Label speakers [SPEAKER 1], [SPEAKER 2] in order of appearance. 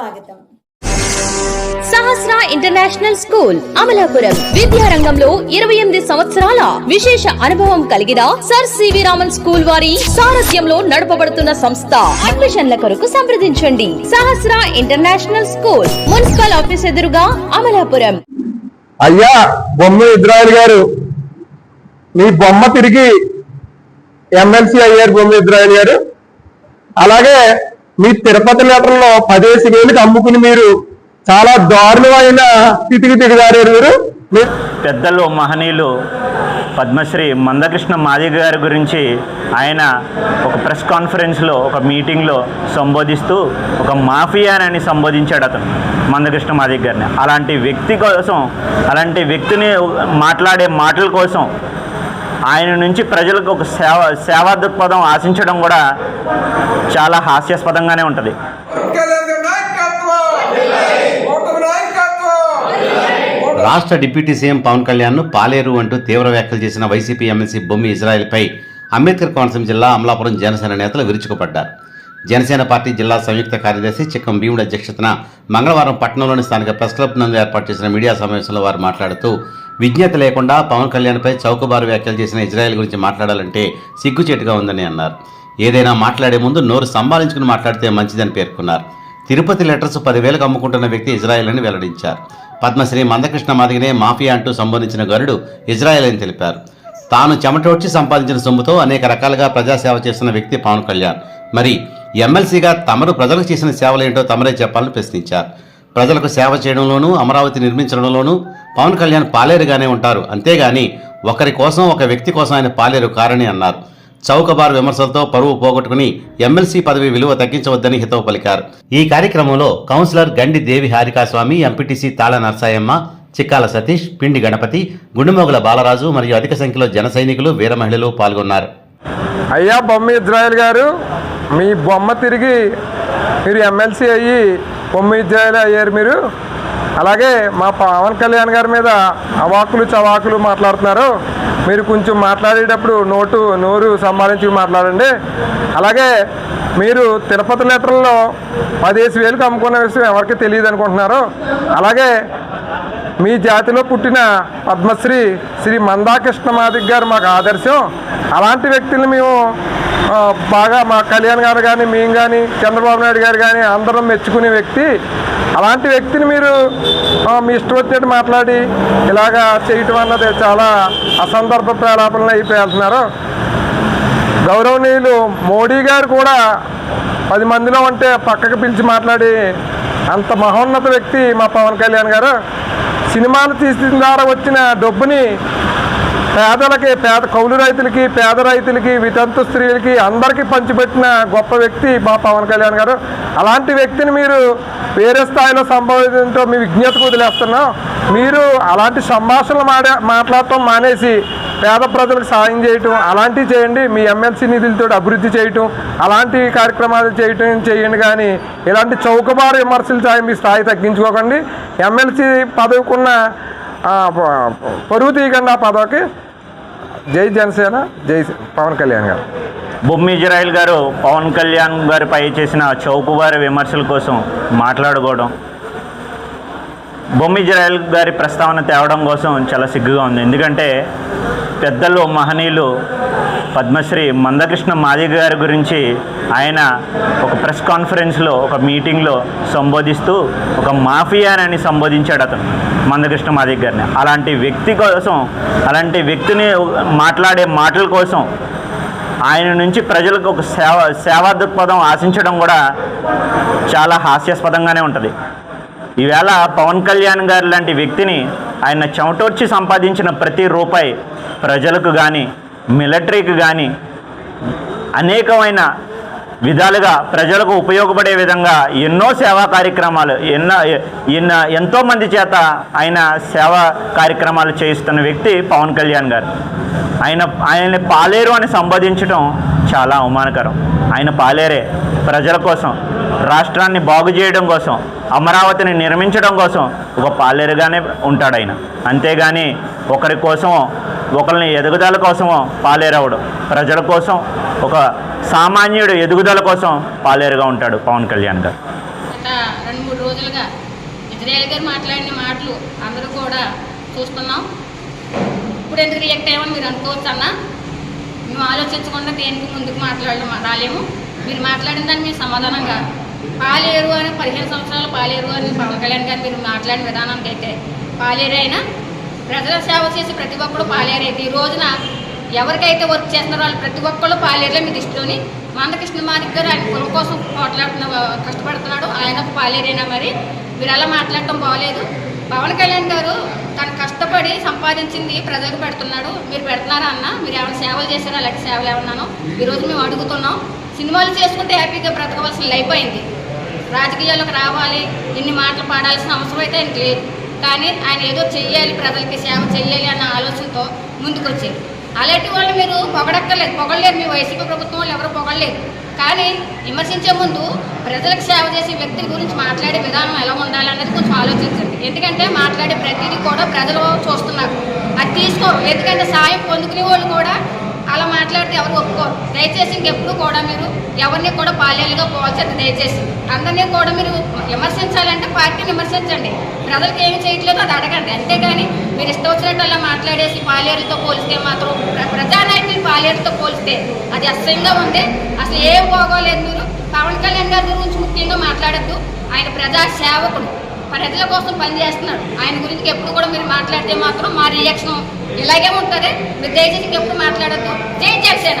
[SPEAKER 1] స్వాగతం.
[SPEAKER 2] Sahasra international school Amalapuram. విద్యారంగంలో ఇరవై ఎనిమిది సంవత్సరాల విశేష అనుభవం కలిగిన సర్ సివి రామన్ స్కూల్ వారి సారథ్యంలో నడపబడుతున్న సంస్థ. అడ్మిషన్ల కొరకు సంప్రదించండి. Sahasra international school municipal office ఎదురుగా అమలాపురం.
[SPEAKER 3] అయ్యా బొమ్మ ఇజ్రాయల్ గారు. మీ బొమ్మ తిరిగి ఎమ్మెల్సీ అయ్యారు బొమ్మ ఇజ్రాయల్ గారు. అలాగే మీ తిరుపతి నగరంలో పదేసి వేలకు అమ్ముకుని మీరు చాలా దారుణమైన స్థితికి దిగజారారు మీరు?
[SPEAKER 4] పెద్దలు మహనీయులు పద్మశ్రీ మందకృష్ణ మాదిగ గారి గురించి ఆయన ఒక ప్రెస్ కాన్ఫరెన్స్లో ఒక మీటింగ్లో సంబోధిస్తూ ఒక మాఫియానని సంబోధించాడు అతను మందకృష్ణ మాదిగ గారిని. అలాంటి వ్యక్తి కోసం అలాంటి వ్యక్తిని మాట్లాడే మాటల కోసం ఆయన నుంచి ప్రజలకు ఒక సేవ సేవా దృక్పథం ఆశించడం కూడా చాలా హాస్యాస్పదంగానే ఉంటుంది.
[SPEAKER 5] రాష్ట్ర డిప్యూటీ సీఎం పవన్ కళ్యాణ్ను పాలేరు అంటూ తీవ్ర వ్యాఖ్యలు చేసిన వైసీపీ ఎమ్మెల్సీ బొమ్మి ఇజ్రాయెల్పై అంబేద్కర్ కోనసీమ జిల్లా అమలాపురం జనసేన నేతలు విరుచుకుపడ్డారు. జనసేన పార్టీ జిల్లా సంయుక్త కార్యదర్శి చిక్కం భీముడి అధ్యక్షతన మంగళవారం పట్టణంలోని స్థానిక ప్రెస్ క్లబ్ నందు ఏర్పాటు చేసిన మీడియా సమావేశంలో వారు మాట్లాడుతూ విజ్ఞత లేకుండా పవన్ కళ్యాణ్పై చౌకబారు వ్యాఖ్యలు చేసిన ఇజ్రాయెల్ గురించి మాట్లాడాలంటే సిగ్గుచేటుగా ఉందని అన్నారు. ఏదైనా మాట్లాడే ముందు నోరు సంభాళించుకుని మాట్లాడితే మంచిదని పేర్కొన్నారు. తిరుపతి లెటర్స్ పదివేలకు అమ్ముకుంటున్న వ్యక్తి ఇజ్రాయెల్ అని వెల్లడించారు. పద్మశ్రీ మందకృష్ణ మాదిగనే మాఫియా అంటూ సంబోధించిన గరుడు ఇజ్రాయెల్ అని తెలిపారు. తాను చెమటోడ్చి సంపాదించిన సొమ్ముతో అనేక రకాలుగా ప్రజాసేవ చేస్తున్న వ్యక్తి పవన్ కళ్యాణ్. మరి ఎమ్మెల్సీగా తమరు ప్రజలకు చేసిన సేవలేంటో తమరే చెప్పాలని ప్రశ్నించారు. ప్రజలకు సేవ చేయడంలోనూ అమరావతి నిర్మించడంలోనూ పవన్ కళ్యాణ్ పాలేరుగానే ఉంటారు. అంతేగాని ఒకరి కోసం ఒక వ్యక్తి కోసం ఆయన పాలేరు కారని అన్నారు. చౌకబారు విమర్శలతో పరువు పోగొట్టుకుని ఎమ్మెల్సీ పదవి విలువ తగ్గించవద్దని హితవు పలికారు. ఈ కార్యక్రమంలో కౌన్సిలర్ గండి దేవి హారికాస్వామి ఎంపీటీసీ తాళ నర్సాయమ్మ చిక్కాల సతీష్ పిండి గణపతి గుండుమోగుల బాలరాజు మరియు అధిక సంఖ్యలో జన సైనికులు వీర మహిళలు పాల్గొన్నారు.
[SPEAKER 3] అయ్యా బొమ్మ ఇజ్రాయల్ గారు మీ బొమ్మ తిరిగి మీరు ఎమ్మెల్సీ అయ్యి బొమ్మ ఇజ్రాయల్ అయ్యారు మీరు. అలాగే మా పవన్ కళ్యాణ్ గారి మీద అవాకులు చవాకులు మాట్లాడుతున్నారు. మీరు కొంచెం మాట్లాడేటప్పుడు నోటు నోరు సంభాళించి మాట్లాడండి. అలాగే మీరు తిరుపతి లెటర్లో పదిహేసి వేలకు అమ్ముకున్న విషయం ఎవరికి తెలియదు అనుకుంటున్నారు అలాగే మీ జాతిలో పుట్టిన పద్మశ్రీ శ్రీ మందాకృష్ణ మాదిక్ గారు మాకు ఆదర్శం. అలాంటి వ్యక్తులు మేము బాగా మా కళ్యాణ్ గారు కానీ మేము కానీ చంద్రబాబు నాయుడు గారు కానీ అందరం మెచ్చుకునే వ్యక్తి. అలాంటి వ్యక్తిని మీరు మీ ఇష్టం వచ్చినట్టు మాట్లాడి ఇలాగా చేయటం అన్నది చాలా అసందర్భ ప్రేలాపనలు అయిపోతున్నారు గౌరవనీయులు మోడీ గారు కూడా పది మందిలో ఉంటే పక్కకు పిలిచి మాట్లాడి అంత మహోన్నత వ్యక్తి మా పవన్ కళ్యాణ్ గారు. సినిమాలు తీసిన ద్వారా వచ్చిన డబ్బుని పేదలకి పేద కౌలు రైతులకి పేద రైతులకి వితంతు స్త్రీలకి అందరికీ పంచిపెట్టిన గొప్ప వ్యక్తి మా పవన్ కళ్యాణ్ గారు. అలాంటి వ్యక్తిని మీరు వేరే స్థాయిలో సంభవించడంతో మీ విజ్ఞతకు వదిలేస్తున్నాం. మీరు అలాంటి సంభాషణలు మాడే మాట్లాడటం మానేసి పేద ప్రజలకు సాయం చేయటం అలాంటివి చేయండి. మీ ఎమ్మెల్సీ నిధులతో అభివృద్ధి చేయటం అలాంటి కార్యక్రమాలు చేయటం చేయండి కానీ ఇలాంటి చౌకబారు విమర్శలు సాయం మీ స్థాయి తగ్గించుకోకండి. ఎమ్మెల్సీ పదవికున్న ఆ, పరువు తీయకండి ఆ పదవికి జై జనసేన జై పవన్ కళ్యాణ్ గారు.
[SPEAKER 4] బొమ్మి ఇజ్రాయిల్ గారు పవన్ కళ్యాణ్ గారిపై చేసిన చౌకబారి విమర్శల కోసం మాట్లాడుకోవడం బొమ్మి ఇజ్రాయిల్ గారి ప్రస్తావన తేవడం కోసం చాలా సిగ్గుగా ఉంది. ఎందుకంటే పెద్దలు మహనీయులు పద్మశ్రీ మందకృష్ణ మాదిగ గారి గురించి ఆయన ఒక ప్రెస్ కాన్ఫరెన్స్లో ఒక మీటింగ్లో సంబోధిస్తూ ఒక మాఫియానని సంబోధించాడు అతను మందకృష్ణ మాదిగ గారిని. అలాంటి వ్యక్తి కోసం అలాంటి వ్యక్తిని మాట్లాడే మాటల కోసం ఆయన నుంచి ప్రజలకు ఒక సేవ సేవా దృక్పథం ఆశించడం కూడా చాలా హాస్యాస్పదంగానే ఉంటుంది. ఈవేళ పవన్ కళ్యాణ్ గారు లాంటి వ్యక్తిని ఆయన చెమటోర్చి సంపాదించిన ప్రతి రూపాయి ప్రజలకు కానీ మిలిటరీకి కానీ అనేకమైన విధాలుగా ప్రజలకు ఉపయోగపడే విధంగా ఎన్నో సేవా కార్యక్రమాలు ఎన్నో ఎన్న ఎంతోమంది చేత ఆయన సేవా కార్యక్రమాలు చేయిస్తున్న వ్యక్తి పవన్ కళ్యాణ్ గారు. ఆయన ఆయన పాలేరు అని సంబోధించడం చాలా అవమానకరం. ఆయన పాలేరే ప్రజల కోసం రాష్ట్రాన్ని బాగు చేయడం కోసం అమరావతిని నిర్మించడం కోసం ఒక పాలేరుగానే ఉంటాడు ఆయన. అంతేగాని ఒకరి కోసమో ఒకరిని ఎదుగుదల కోసమో పాలేరవడం. ప్రజల కోసం ఒక సామాన్యుడు ఎదుగుదల కోసం పాలేరుగా ఉంటాడు పవన్ కళ్యాణ్ గారు.
[SPEAKER 6] రెండు మూడు
[SPEAKER 1] రోజులుగా ఇజ్రాయల్ గారు మాట్లాడిన మాటలు అందరూ కూడా చూస్తున్నాం. ఇప్పుడు ఎందుకు రియాక్ట్ అయ్యామని మీరు అనుకోవచ్చు అన్న మేము ఆలోచించకుండా దేనికి ముందుకు మాట్లాడడం రాలేము. మీరు మాట్లాడిన దాన్ని మీరు సమాధానంగా పాలేరు అని పదిహేను సంవత్సరాలు పాలేరు అని పవన్ కళ్యాణ్ గారు మీరు మాట్లాడిన విధానానికి అయితే పాలేరు అయినా? ప్రజల సేవ చేసి ప్రతి ఒక్కరు పాలేరు. ఈ రోజున ఎవరికైతే వర్క్ చేస్తున్నారో వాళ్ళు ప్రతి ఒక్కళ్ళు పాలేరులే మీ దృష్టిలోని. మందకృష్ణ మాదిక్ గారు ఆయన కులం కోసం పోట్లాడుతున్న కష్టపడుతున్నాడు. ఆయన పాలేరేనా మరి? మీరు అలా మాట్లాడటం బాగలేదు పవన్ కళ్యాణ్ గారు తను కష్టపడి సంపాదించింది ప్రజలకు పెడుతున్నాడు. మీరు పెడుతున్నారా అన్న? మీరు ఏమైనా సేవలు చేశారా? అలాంటి సేవలు ఏమన్నాను? ఈరోజు మేము అడుగుతున్నాం. సినిమాలు చేసుకుంటే హ్యాపీగా బ్రతకవలసిన లైఫ్ అయింది. రాజకీయాల్లోకి రావాలి. ఇన్ని మాటలు పాడాల్సిన అవసరం అయితే ఆయనకి లేదు. కానీ ఆయన ఏదో చెయ్యాలి ప్రజలకి సేవ చెయ్యాలి అన్న ఆలోచనతో ముందుకొచ్చారు. అలాంటి వాళ్ళు మీరు పొగడక్కర్లేదు. పొగడలేరు. మీ వైసీపీ ప్రభుత్వం వాళ్ళు ఎవరు పొగడలేరు కానీ విమర్శించే ముందు ప్రజలకు సేవ చేసే వ్యక్తి గురించి మాట్లాడే విధానం ఎలా ఉండాలనేది కొంచెం ఆలోచించండి. ఎందుకంటే మాట్లాడే ప్రతిదీ కూడా ప్రజలు చూస్తున్నారు. అది తీసుకోరు. ఎందుకంటే సాయం పొందుకునే వాళ్ళు కూడా అలా మాట్లాడితే ఎవరు ఒప్పుకోరు. దయచేసి ఇంకెప్పుడు కూడా మీరు ఎవరిని కూడా పాలేలుగా పోల్చండి దయచేసి. అందరినీ కూడా మీరు విమర్శించాలంటే పార్టీని విమర్శించండి. ప్రజలకు ఏమి చేయట్లేదో అది అడగండి. అంతేగాని మీరు ఇష్టం వచ్చినట్టు అలా మాట్లాడేసి పాలేరుతో పోలిస్తే మాత్రం ప్ర- ప్రజానాయకులు పాలేరుతో పోలిస్తే అది అసహ్యంగా ఉంది. అసలు ఏం బాగోలేదు మీరు. పవన్ కళ్యాణ్ గారి గురించి ముఖ్యంగా మాట్లాడద్దు. ఆయన ప్రజా సేవకుడు ప్రజల కోసం పనిచేస్తున్నాడు ఆయన గురించి ఎప్పుడు కూడా మీరు మాట్లాడితే మాత్రం మా రియాక్షన్ ఇలాగే ఉంటుంది. మీరు దయచేసి ఎప్పుడు మాట్లాడద్దు. జై జనసేన.